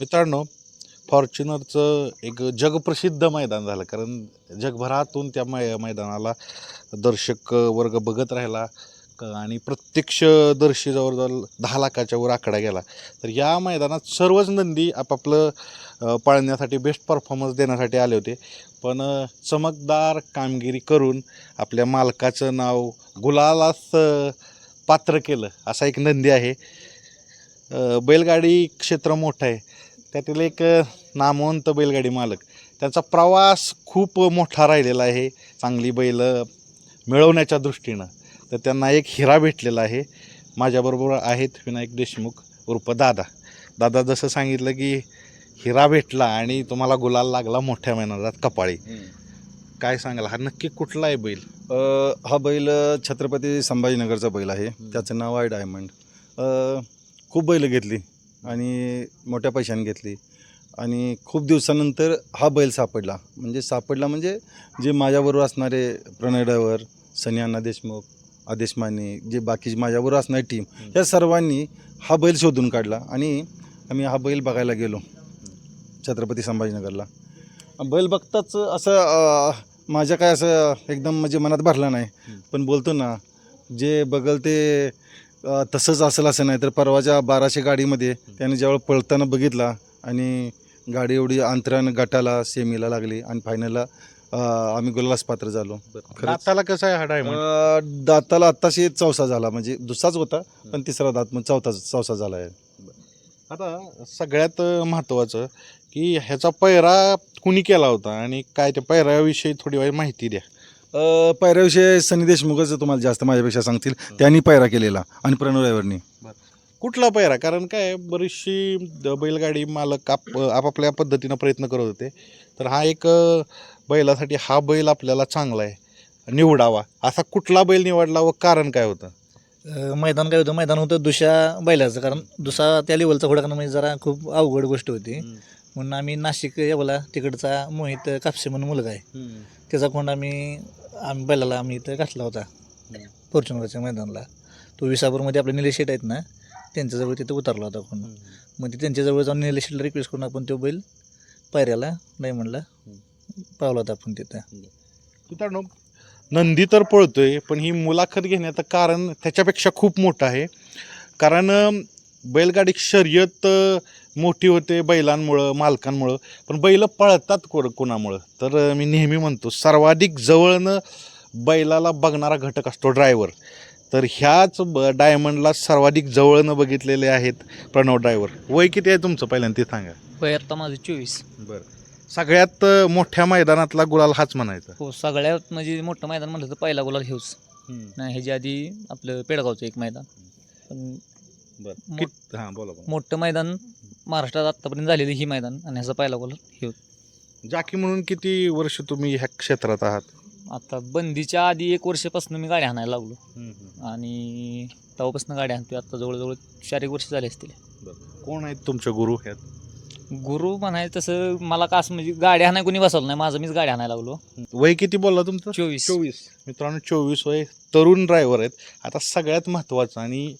मित्रांनो फॉर्च्युनरचं एक जगप्रसिद्ध मैदान झालं. कारण जगभरातून त्या मै मैदानाला दर्शक वर्ग बघत राहिला. आणि प्रत्यक्ष दर्शी जवळजवळ दहा लाखाच्या वर आकडा गेला. तर या मैदानात सर्वच नंदी आपापलं पाळण्यासाठी बेस्ट परफॉर्मन्स देण्यासाठी आले होते. पण चमकदार कामगिरी करून आपल्या मालकाचं नाव गुलालाच पात्र केलं. असा एक नंदी आहे. बैलगाडी क्षेत्र मोठं आहे. त्यातील एक नामवंत बैलगाडी मालक. त्यांचा प्रवास खूप मोठा राहिलेला आहे चांगली बैल मिळवण्याच्या दृष्टीनं. तर त्यांना एक हिरा भेटलेला आहे. माझ्याबरोबर आहेत विनायक देशमुख उर्फ दादा. दादा जसं सांगितलं की हिरा भेटला आणि तुम्हाला गुलाल लागला मोठ्या मैदानात कपाळी. काय सांगाल? हा नक्की कुठला आहे बैल? हा बैल छत्रपती संभाजीनगरचा बैल आहे. त्याचं नाव आहे डायमंड. खूप बैल घेतली. आणि मोठ्या पैशाने घेतली. आणि खूप दिवसानंतर हा बैल सापडला. म्हणजे सापडला म्हणजे जे माझ्याबरोबर असणारे प्रणय ड्रायव्हर सनी अण्णा देशमुख आदेश माने जे बाकीची माझ्याबरोबर असणारी टीम या सर्वांनी हा बैल शोधून काढला. आणि आम्ही हा बैल बघायला गेलो छत्रपती संभाजीनगरला. बैल बघताच असं माझ्या काय असं एकदम म्हणजे मनात भरला नाही. पण बोलतो ना जे बघल ते अ, तसंच असेल असं नाही तर परवाच्या बाराशे गाडीमध्ये त्याने जेव्हा पळताना बघितला आणि गाडी एवढी अंतरानं गटाला सेमीला लागली आणि फायनलला आम्ही गुलालास पात्र झालो. खरंच. दाताला कसा आहे हा डायमंड? अ, दाताला आत्ताशी चौसा झाला म्हणजे दुसराच होता पण तिसरा दात मग चौथा चौसा झाला आहे. आता सगळ्यात महत्त्वाचं की ह्याचा पैरा कुणी केला होता आणि काय त्या पैराविषयी थोडी माहिती द्या. पायऱ्याविषयी सनी देशमुखच तुम्हाला जास्त माझ्यापेक्षा सांगतील. त्यांनी पायरा केलेला आणि प्रणव ड्रायव्हरनी कुठला पैरा कारण काय बरीचशी द- बैलगाडी मालक आप आपापल्या पद्धतीनं प्रयत्न करत होते. तर हा एक बैलासाठी हा बैल आपल्याला चांगला आहे. निवडावा. असा कुठला बैल निवडला व कारण काय होतं? मैदान काय होतं? मैदान होतं दुसऱ्या बैलाचं. कारण दुसरा त्या लेवलचा घोडा करणं म्हणजे जरा खूप अवघड गोष्ट होती. म्हणून आम्ही नाशिक यावला तिकडचा मोहित कापसे म्हणून मुलगा आहे. त्याचा कोंड आम्ही आम्ही बैलाला आम्ही इथं घातला होता. फॉर्च्युनरच्या मैदानाला. तो विसापूरमध्ये आपले निलेश शेट आहेत ना त्यांच्याजवळ तिथं उतरला होता कोंड मग ते त्यांच्याजवळ जाऊन निलेश शेटला रिक्वेस्ट करून आपण तो बैल पायऱ्याला नाही म्हणला पावला होता आपण तिथं. मित्रांनो नंदी तर पळतोय पण ही मुलाखत घेण्याचं कारण त्याच्यापेक्षा खूप मोठं आहे. कारण बैलगाडी शर्यत मोठी होते बैलांमुळं मालकांमुळं पण बैल पळतात कोण कोणामुळं? तर मी नेहमी म्हणतो सर्वाधिक जवळनं बैलाला बघणारा घटक असतो ड्रायव्हर. तर ह्याच ब डायमंडला सर्वाधिक जवळनं बघितलेले आहेत प्रणव ड्रायव्हर. वय किती आहे तुमचं पहिल्यांदा ते सांगा? वय आता माझं चोवीस. बरं. सगळ्यात मोठ्या मैदानातला गुलाल हाच म्हणायचा. हो सगळ्यात म्हणजे मोठं मैदान म्हटलं तर पहिला गुलाल हेच. नाही ह्याच्या आधी आपलं पेडगावचं एक मैदान. पण बरं. मो- कित हां बोला बोला. मोठं मैदान महाराष्ट्रात आत्तापर्यंत झालेलं ही मैदान आणि ह्याचा पहिला गुलाल हे जाकी म्हणून किती वर्ष तुम्ही ह्या क्षेत्रात आहात? आता बंदीच्या आधी एक वर्षापासून मी गाडी हाणायला लागलो. आणि तेव्हापासून गाडी हाणतोय आता जवळजवळ चार एक वर्ष झाले असतील. कोण आहेत तुमचे गुरु ह्यात? गुरु म्हणायचं तसं मला का असं म्हणजे गाडी हाणाय कोणी बसवलं नाही. माझं मीच गाडी हाणायला लागलो. वय किती बोलला तुमचं? चोवीस. चोवीस. मित्रांनो चोवीस वय तरुण ड्रायव्हर आहेत. आता सगळ्यात महत्त्वाचं आणि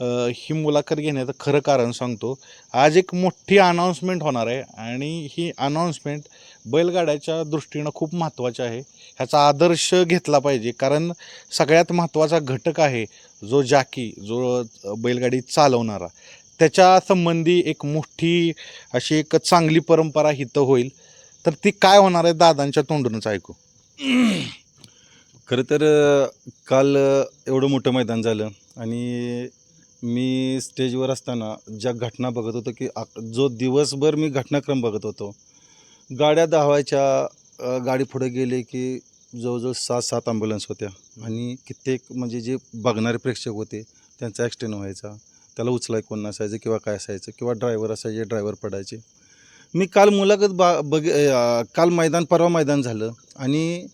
ही मुलाखत घेण्याचं खरं कारण सांगतो. आज एक मोठी अनाऊन्समेंट होणार आहे आणि ही अनाऊन्समेंट बैलगाड्याच्या दृष्टीनं खूप महत्त्वाची आहे. ह्याचा आदर्श घेतला पाहिजे. कारण सगळ्यात महत्त्वाचा घटक आहे जो जाकी जो बैलगाडी चालवणारा. त्याच्या संबंधी एक मोठी अशी एक चांगली परंपरा हिथं होईल. तर ती काय होणार आहे दादांच्या तोंडूनच ऐकू. खरं तर काल एवढं मोठं मैदान झालं आणि मी स्टेजवर असताना ज्या घटना बघत होतो की आ- जो दिवसभर मी घटनाक्रम बघत होतो गाड्या धावायच्या गाडी पुढे गेले की जवळजवळ सात सात ॲम्ब्युलन्स होत्या. आणि कित्येक म्हणजे जे बघणारे प्रेक्षक होते त्यांचा ॲक्सिडेंट व्हायचा. त्याला उचलाय कोण नसायचं किंवा काय असायचं किंवा ड्रायव्हर असायचे ड्रायव्हर पडायचे. मी काल मुलाखत बा बघ काल मैदान परवा मैदान झालं आणि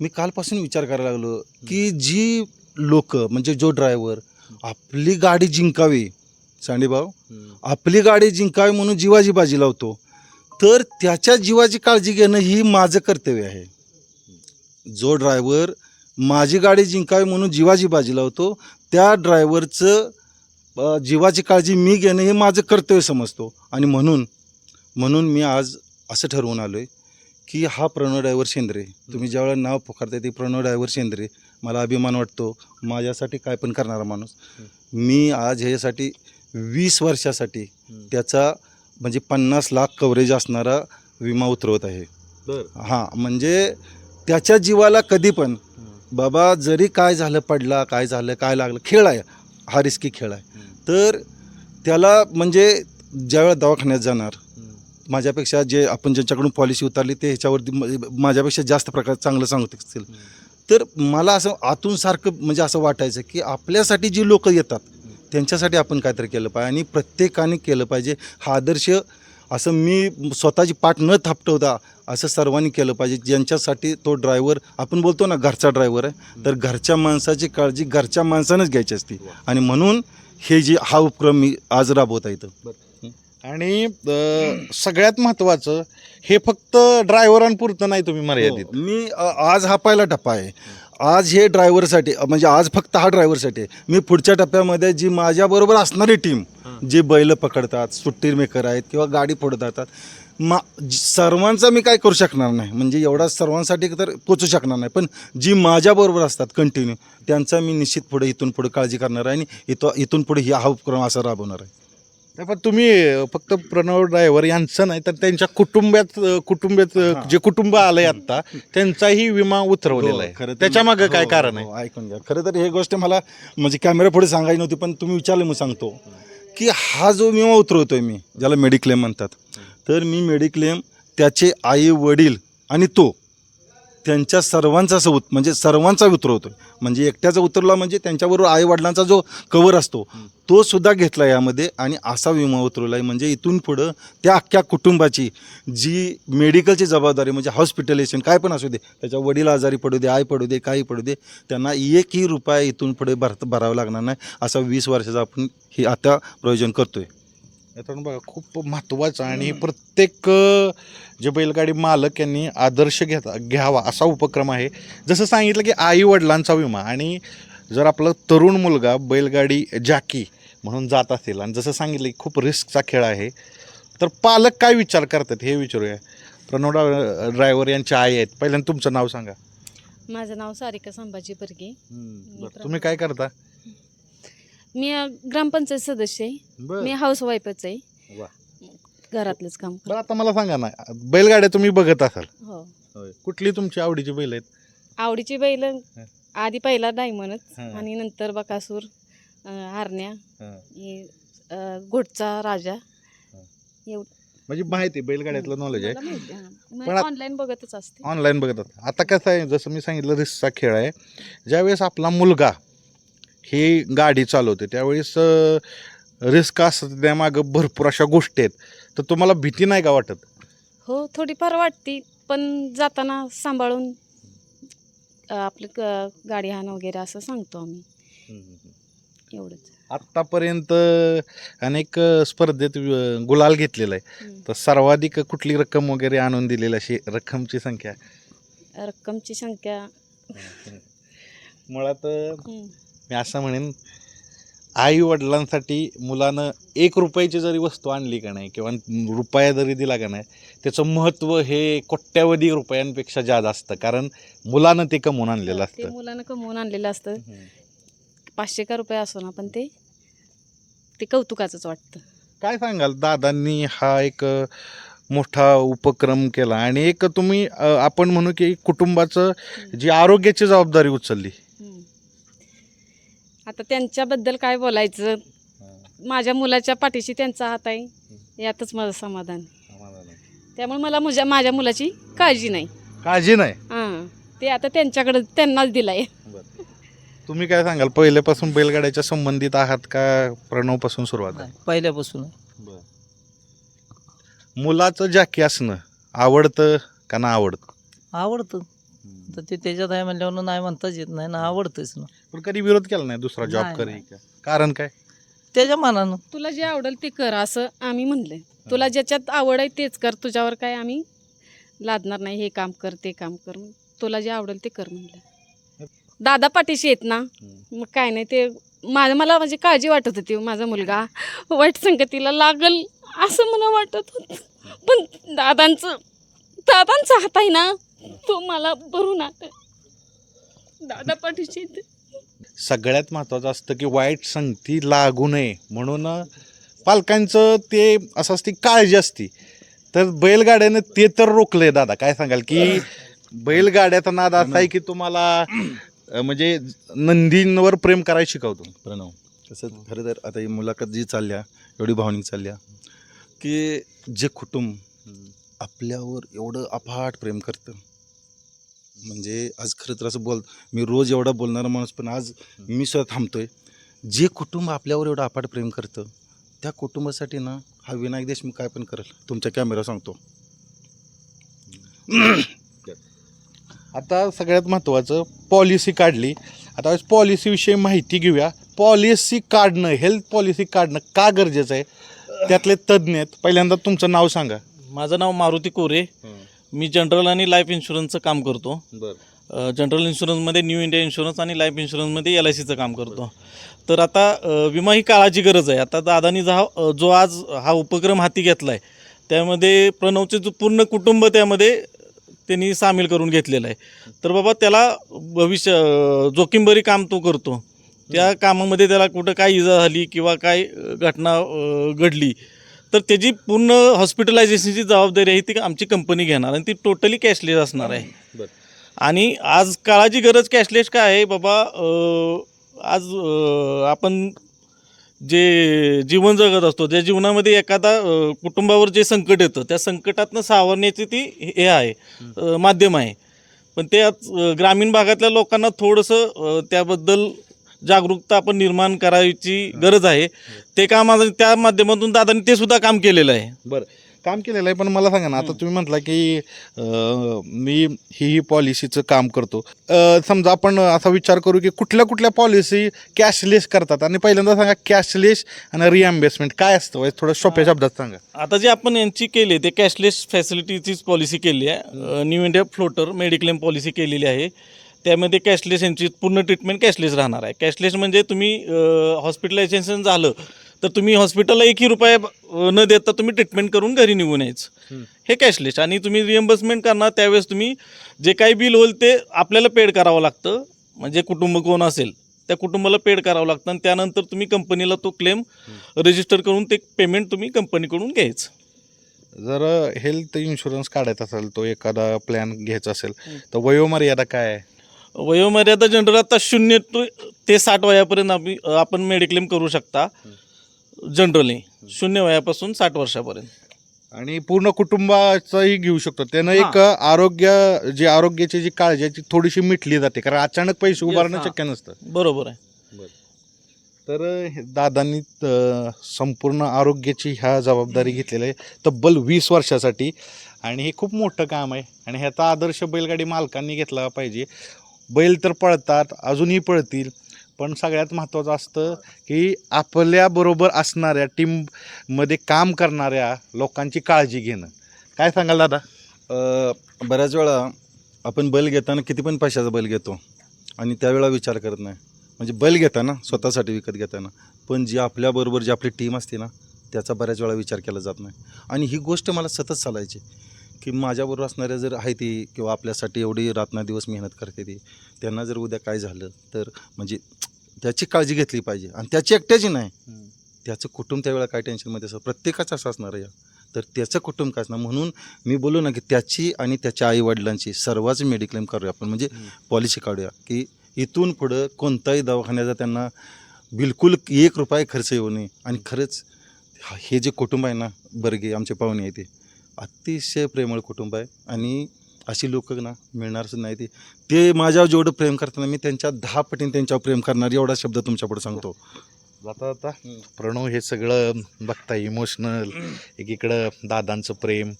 मी कालपासून विचार करायला लागलो की जी लोक म्हणजे जो ड्रायव्हर आपली गाडी जिंकावी सांडेभाऊ. आपली गाडी जिंकावी म्हणून जीवाची बाजी लावतो. तर त्याच्या जीवाची काळजी घेणं ही माझं कर्तव्य आहे. जो ड्रायव्हर माझी गाडी जिंकावी म्हणून जीवाची बाजी लावतो त्या ड्रायव्हरचं जीवाची काळजी मी घेणं हे माझं कर्तव्य समजतो. आणि म्हणून म्हणून मी आज असं ठरवून आलो आहे की हा प्रणव ड्रायव्हर शेंद्रे तुम्ही ज्यावेळेला नाव पुकारताय ते प्रणव ड्रायव्हर शेंद्रे मला अभिमान वाटतो माझ्यासाठी काय पण करणारा माणूस. मी आज ह्याच्यासाठी वीस वर्षासाठी त्याचा म्हणजे पन्नास लाख कव्हरेज असणारा विमा उतरवत आहे. हां म्हणजे त्याच्या जीवाला कधी पण बाबा जरी काय झालं पडला काय झालं काय लागलं खेळ आहे. हा रिस्की खेळ आहे. तर त्याला म्हणजे ज्यावेळेला दवाखान्यात जाणार माझ्यापेक्षा जे आपण ज्यांच्याकडून पॉलिसी उतारली ते ह्याच्यावरती माझ्यापेक्षा जास्त प्रकार चांगलं सांगत असतील. तर मला असं आतून सारखं म्हणजे असं वाटायचं की आपल्यासाठी जी लोक येतात त्यांच्यासाठी आपण काहीतरी केलं पाहिजे आणि प्रत्येकाने केलं पाहिजे. हा आदर्श असं मी स्वतःची पाठ न थापटवता असं सर्वांनी केलं पाहिजे. ज्यांच्यासाठी तो ड्रायव्हर आपण बोलतो ना घरचा ड्रायव्हर आहे तर घरच्या माणसाची काळजी घरच्या माणसानंच घ्यायची असते. आणि म्हणून हे जे हा उपक्रम मी आज राबवता येतं आणि सगळ्यात महत्वाचं हे फक्त ड्रायव्हरांपुरतं नाही तुम्ही मर्यादित. हो. मी आज हा पहिला टप्पा आहे. आज हे ड्रायव्हरसाठी म्हणजे आज फक्त हा ड्रायव्हरसाठी आहे. मी पुढच्या टप्प्यामध्ये जी माझ्याबरोबर असणारी टीम जे बैल पकडतात सुट्टी मेकर आहेत किंवा गाडी फोडत जातात मा सर्वांचा मी काय करू शकणार नाही. म्हणजे एवढा सर्वांसाठी तर पोचू शकणार नाही. पण जी माझ्याबरोबर असतात कंटिन्यू त्यांचा मी निश्चित पुढे इथून पुढे काळजी करणार आहे आणि इथं इथून पुढे ही हा उपक्रम असा राबवणार आहे. नाही, पण तुम्ही फक्त प्रणव ड्रायव्हर यांचं नाही तर त्यांच्या कुटुंबात कुटुंबात. जे कुटुंब आलंय आता त्यांचाही विमा उतरवलेला हो, आहे. खरं त्याच्यामागे काय हो, कारण आहे? हो, ऐकून घ्या. खरं तर हे गोष्ट मला म्हणजे कॅमेरा पुढे सांगायची नव्हती पण तुम्ही विचारलं मी सांगतो. की हा जो विमा उतरवतोय मी ज्याला मेडिक्लेम म्हणतात तर मी मेडिक्लेम त्याचे आई वडील आणि तो त्यांच्या सर्वांचा असं उत म्हणजे सर्वांचा उतरवतो म्हणजे एकट्याचा उतरला म्हणजे त्यांच्याबरोबर आई वडिलांचा जो कवर असतो तो सुद्धा घेतला यामध्ये आणि असा विमा उतरवला आहे म्हणजे इथून पुढं त्या अख्ख्या कुटुंबाची जी मेडिकलची जबाबदारी म्हणजे हॉस्पिटलेशन काय पण असू दे त्याच्या वडील आजारी पडू दे आई पडू दे काही पडू दे त्यांना एकही रुपया इथून पुढे भर भरावं लागणार नाही असा वीस वर्षाचा आपण हे आता प्रयोजन करतो आहे यातून बघा खूप महत्त्वाचं आणि प्रत्येक जे बैलगाडी मालक यांनी आदर्श घेता घ्यावा असा उपक्रम आहे. जसं सांगितलं की आई वडिलांचा विमा आणि जर आपला तरुण मुलगा बैलगाडी जॅकी म्हणून जात असेल आणि जसं सांगितलं की खूप रिस्कचा खेळ आहे तर पालक काय विचार करतात हे विचारूया. प्रणव ड्रायव्हर यांचे आई आहेत. पहिल्यांदा तुमचं नाव सांगा. माझं नाव सारिका संभाजी बर्गे बरं, तुम्ही काय करता? मी अ, ग्रामपंचायत सदस्य आहे. मी हाऊस वाईफच आहे. वा. घरातलंच काम बरं आता मला सांगा ना बैलगाड्या तुम्ही बघत असाल. हो. कुठली तुमची आवडीची बैल आहेत? आवडीची बैल आधी पहिला डायमंडच हं. आणि नंतर बकासूर अ, हरण्या हं. हे अ, घोटचा राजा. म्हणजे माहिती आहे बैलगाड्यातलं नॉलेज आहे. पण आत- ऑनलाईन बघतच असते. ऑनलाईन बघत असतात आता कसं आहे जसं मी सांगितलं रिस्कचा खेळ आहे. ज्यावेळेस आपला मुलगा ही गाडी चालवते. त्यावेळेस रिस्क असतं त्यामागं भरपूर अशा गोष्टी आहेत. तर तुम्हाला भीती नाही का वाटत? हो थोडीफार वाटते. पण जाताना सांभाळून अ, आपलं गाडी हाण वगैरे असं सांगतो आम्ही. एवढंच. आत्तापर्यंत अनेक स्पर्धेत अं, गुलाल घेतलेला आहे. तर सर्वाधिक कुठली रक्कम वगैरे आणून दिलेली अशी रक्कमची संख्या? रक्कमची संख्या. मुळात अं. मी असं म्हणेन आई वडिलांसाठी मुलानं एक रुपयाची जरी वस्तू आणली का नाही किंवा रुपया जरी दिला का नाही त्याचं महत्त्व हे कोट्यावधी रुपयांपेक्षा जास्त असतं. कारण मुलानं ते कमवून आणलेलं ते असतं. मुलानं कमवून आणलेलं असतं. पाचशे का रुपये असो ना पण ते ते कौतुकाचंच वाटतं. काय सांगाल? दादांनी हा एक अ, मोठा उपक्रम केला आणि एक तुम्ही अ, आपण म्हणू की कुटुंबाचं जी आरोग्याची जबाबदारी उचलली. आता त्यांच्याबद्दल काय बोलायचं? माझ्या मुलाच्या पाठीशी त्यांचा हात आहे. यातच माझं समाधान त्यामुळे मला मुझ्या माझ्या मुलाची काळजी नाही. काळजी नाही? हां. ते आता त्यांच्याकडे त्यांनाच दिलाय. तुम्ही काय सांगाल? पहिल्यापासून बैलगाड्याच्या संबंधित आहात का प्रणवपासून सुरुवात आहे? पहिल्यापासून. मुलाचं जॅकी असणं आवडतं का ना आवडतं? आवडतं. तर ते त्याच्यात आहे म्हणल्यावर नाही म्हणताच येत नाही ना आवडतंच ना. पण कधी विरोध केला नाही दुसरा जॉब नाही, करी नाही. का? कारण काय? त्याच्या मनानं. तुला जे आवडेल ते कर असं आम्ही म्हणले तुला ज्याच्यात आवड आहे तेच कर तुझ्यावर काय आम्ही लादणार नाही हे काम कर ते काम कर. तुला जे आवडेल ते कर म्हणलं. दादा पाठीशी येत ना? मग काय नाही ते माझं मला म्हणजे काळजी वाटत होती माझा मुलगा वाईट संगतीला लागल असं मला वाटत होत. पण दादांचं दादांचा हात आहे ना तो मला भरून आता दादा पाठीशी. सगळ्यात महत्त्वाचं असतं की वाईट संगती लागू नये. म्हणून पालकांचं ते असं असते काळजी असते. तर बैलगाड्यानं ते तर रोखलंय दादा. काय सांगाल की बैलगाड्याचा नाद असा आहे की तुम्हाला अं, म्हणजे नंदींवर प्रेम करायला शिकवतो. प्रणव कसं खरं तर आता ही मुलाखत जी चालल्या एवढी भावनिक चालल्या की जे कुटुंब आपल्यावर एवढं अफाट प्रेम करतं म्हणजे आज खरं तर असं बोल मी रोज एवढा बोलणारा माणूस पण आज मी सुद्धा थांबतोय. जे कुटुंब आपल्यावर एवढं अफाट प्रेम करतं त्या कुटुंबासाठी ना हा विनायक देशमुख काय पण करेल. तुमच्या कॅमेरा सांगतो. आता सगळ्यात महत्त्वाचं पॉलिसी काढली. आता पॉलिसीविषयी माहिती घेऊया. पॉलिसी काढणं हेल्थ पॉलिसी काढणं का गरजेचं आहे? त्यातले तज्ज्ञ आहेत. पहिल्यांदा तुमचं नाव सांगा. माझं नाव मारुती कोरे. मी जनरल आणि लाईफ इन्शुरन्सचं काम करतो. अ, जनरल इन्शुरन्समध्ये न्यू इंडिया इन्शुरन्स आणि लाईफ इन्शुरन्समध्ये एल आय सीचं काम करतो. तर आता अ, विमा ही काळाची गरज आहे. आता दादानी जो अ, जो आज हा उपक्रम हाती घेतला आहे त्यामध्ये प्रणवचे जो पूर्ण कुटुंब त्यामध्ये त्यांनी सामील करून घेतलेलं आहे. तर बाबा त्याला भविष्य अ, जोखीमभरी काम तो करतो. त्या कामामध्ये त्याला कुठं काय इजा झाली किंवा काय अ, घटना अ, घडली तर त्याची पूर्ण हॉस्पिटलायझेशनची जबाबदारी आहे ती आमची कंपनी घेणार आणि ती टोटली कॅशलेस असणार आहे बरं. आणि आज काळाची गरज कॅशलेस काय आहे बाबा आज आपण जे जीवन जगत असतो त्या जीवनामध्ये एखादा कुटुंबावर जे संकट येतं त्या संकटातनं सावरण्याची ती हे आहे माध्यम आहे पण ते ग्रामीण भागातल्या लोकांना थोडंसं त्याबद्दल जागरूकता आपण निर्माण करायची गरज आहे. ते काम आज त्या माध्यमातून दादांनी ते सुद्धा काम केलेलं आहे. बरं. काम केलेलं आहे पण मला सांगा ना आता तुम्ही म्हटला की अं, मी ही ही पॉलिसीचं काम करतो. अं, समजा आपण असा विचार करू की कुठल्या कुठल्या पॉलिसी कॅशलेस करतात? आणि पहिल्यांदा सांगा कॅशलेस आणि रिएम्बर्समेंट काय असतं? वय थोडं सोप्या शब्दात सांगा. आता जे आपण यांची केली ते कॅशलेस फॅसिलिटीचीच पॉलिसी केली आहे. New India floater mediclaim policy केलेली आहे. त्यामध्ये कॅशलेस यांची पूर्ण ट्रीटमेंट कॅशलेस राहणार आहे. कॅशलेस म्हणजे तुम्ही हॉस्पिटलायझेशन झालं तर तुम्ही हॉस्पिटलला एकही रुपये न देता तुम्ही ट्रीटमेंट करून घरी निघून यायचं. हे कॅशलेस. आणि तुम्ही रिएम्बर्समेंट करणार त्यावेळेस तुम्ही जे काही बिल होईल ते आपल्याला पेड करावं लागतं. म्हणजे कुटुंब कोण असेल त्या कुटुंबाला पेड करावं लागतं. आणि त्यानंतर तुम्ही कंपनीला तो क्लेम रजिस्टर करून ते पेमेंट तुम्ही कंपनीकडून घ्यायचं. जर हेल्थ इन्शुरन्स काढायचा असेल तो एखादा प्लॅन घ्यायचा असेल तर वयोमर्यादा काय आहे? वयोमर्यादा जनरल आता शून्य टू ते साठ वयापर्यंत आम्ही आपण मेडिक्लेम करू शकता. जनरली शून्य वयापासून साठ वर्षापर्यंत. आणि पूर्ण कुटुंबाचंही घेऊ शकतो. त्यानं एक आरोग्य जी आरोग्याची जी काळजी आहे ती थोडीशी मिटली जाते. कारण अचानक पैसे उभारणं हां. शक्य नसतं. बरोबर आहे. तर हे दादांनी संपूर्ण आरोग्याची ह्या जबाबदारी घेतलेली आहे. तब्बल वीस वर्षासाठी. आणि हे खूप मोठं काम आहे. आणि ह्याचा आदर्श बैलगाडी मालकांनी घेतला पाहिजे. बैल तर पळतात अजूनही पळतील पण सगळ्यात महत्त्वाचं असतं की आपल्याबरोबर असणाऱ्या टीममध्ये काम करणाऱ्या लोकांची काळजी घेणं. काय सांगाल दादा? बऱ्याच वेळा आपण बैल घेताना किती पण पैशाचा बैल घेतो आणि त्यावेळा विचार करत नाही. म्हणजे बैल घेताना स्वतःसाठी विकत घेताना. पण जी आपल्याबरोबर जी आपली टीम असते ना त्याचा बऱ्याच वेळा विचार केला जात नाही. आणि ही गोष्ट मला सतत चालायची की माझ्याबरोबर असणाऱ्या जर आहे ती किंवा आपल्यासाठी एवढी रात्रदिवस मेहनत करते ती त्यांना जर उद्या काय झालं तर म्हणजे त्याची काळजी घेतली पाहिजे. आणि त्याची एकट्याची नाही. त्याचं कुटुंब त्यावेळेला काय टेन्शनमध्ये असं प्रत्येकाचं असं असणार आहे या. तर त्याचं कुटुंब काय असणार? म्हणून मी बोललो ना की त्याची आणि त्याच्या आईवडिलांची सर्वच मेडिक्लेम करूया आपण. म्हणजे पॉलिसी काढूया की इथून पुढं कोणताही दवाखान्याचा त्यांना बिलकुल एक रुपये खर्च येऊ नये. आणि खरंच हा- हे जे कुटुंब आहे ना बर्गे आमचे पाहुणे आहे ते अतिशय प्रेमळ कुटुंब आहे. आणि अशी लोक ना मिळणारच नाही ते ते माझ्यावर जेवढं प्रेम करताना मी त्यांच्या दहा पटीने त्यांच्यावर प्रेम करणार एवढा शब्द तुमच्यापुढे सांगतो. जाता जाता प्रणव हे सगळं बघता इमोशनल एकीकडं दादांचं प्रेम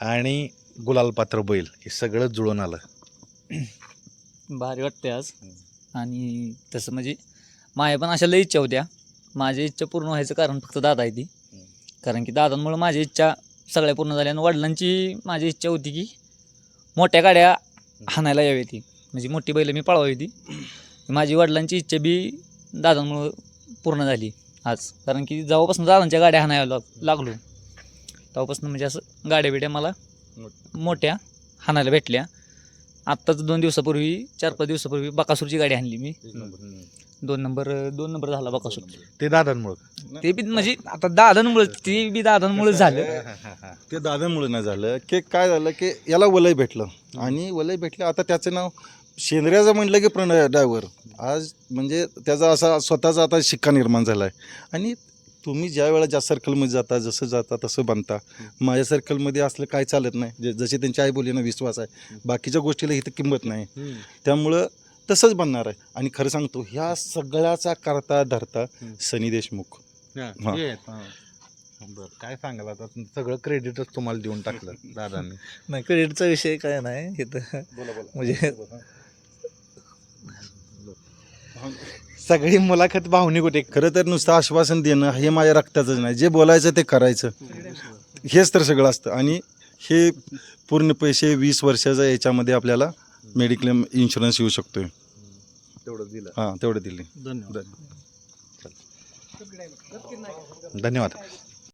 आणि गुलालपात्र बैल हे सगळं जुळून आलं. भारी वाटते आज. आणि तसं म्हणजे माझ्या पण अशा लई इच्छा होत्या. माझी इच्छा पूर्ण व्हायचं कारण फक्त दादा आहे ती. कारण की दादांमुळं माझी इच्छा सगळ्या पूर्ण झाल्या. आणि वडिलांची माझी इच्छा होती की मोठ्या गाड्या हाणायला यावी ती. म्हणजे मोठी बैल मी पळवावी ती. माझी वडिलांची इच्छा बी दादांमुळं पूर्ण झाली आज. कारण की जेव्हापासून दादांच्या गाड्या हाणायला लाग- लागलो तेव्हापासून म्हणजे असं गाड्या बिड्या मला मोठ्या हाणायला भेटल्या. आत्ताच दोन दिवसापूर्वी चार पाच दिवसापूर्वी बकासूरची गाडी आणली मी. दोन नंबर दोन नंबर झाला बकासूर ते दादांमुळं. ते बी म्हणजे आता दादांमुळे ते बी दादांमुळे झालं. ते दादामुळे नाही झालं. की काय झालं की याला वलय भेटलं. आणि वलय भेटलं आता त्याचं नाव शेंद्र्याचं म्हटलं की प्रणय ड्रायव्हर आज म्हणजे त्याचा असा स्वतःचा आता शिक्का निर्माण झाला आहे आणि तुम्ही ज्या वेळेला ज्या सर्कलमध्ये जाता जसं जाता तसं बनता. माझ्या सर्कलमध्ये असलं काय चालत नाही. जे जसे त्यांच्या आई बोलीनं विश्वास आहे. बाकीच्या गोष्टीला इथं किंमत नाही. त्यामुळं तसंच बनणार आहे. आणि खरं सांगतो ह्या सगळ्याचा करता धरता सनी देशमुख. हा, हा. हे हा. बरं काय सांगाल आता? सगळं क्रेडिटच तुम्हाला देऊन टाकलं दादांनी. नाही क्रेडिटचा विषय काय नाही इथं म्हणजे सगळी मुलाखत भावनिक होते. खरं तर नुसतं आश्वासन देणं हे माझ्या रक्तातच नाही. जे बोलायचं ते करायचं. हेच तर सगळं असतं. आणि हे पूर्ण पैसे वीस वर्षाचा याच्यामध्ये आपल्याला मेडिक्लेम इन्शुरन्स येऊ शकतोय. तेवढं दिलं. हां तेवढं दिले. धन्यवाद. धन्यवाद.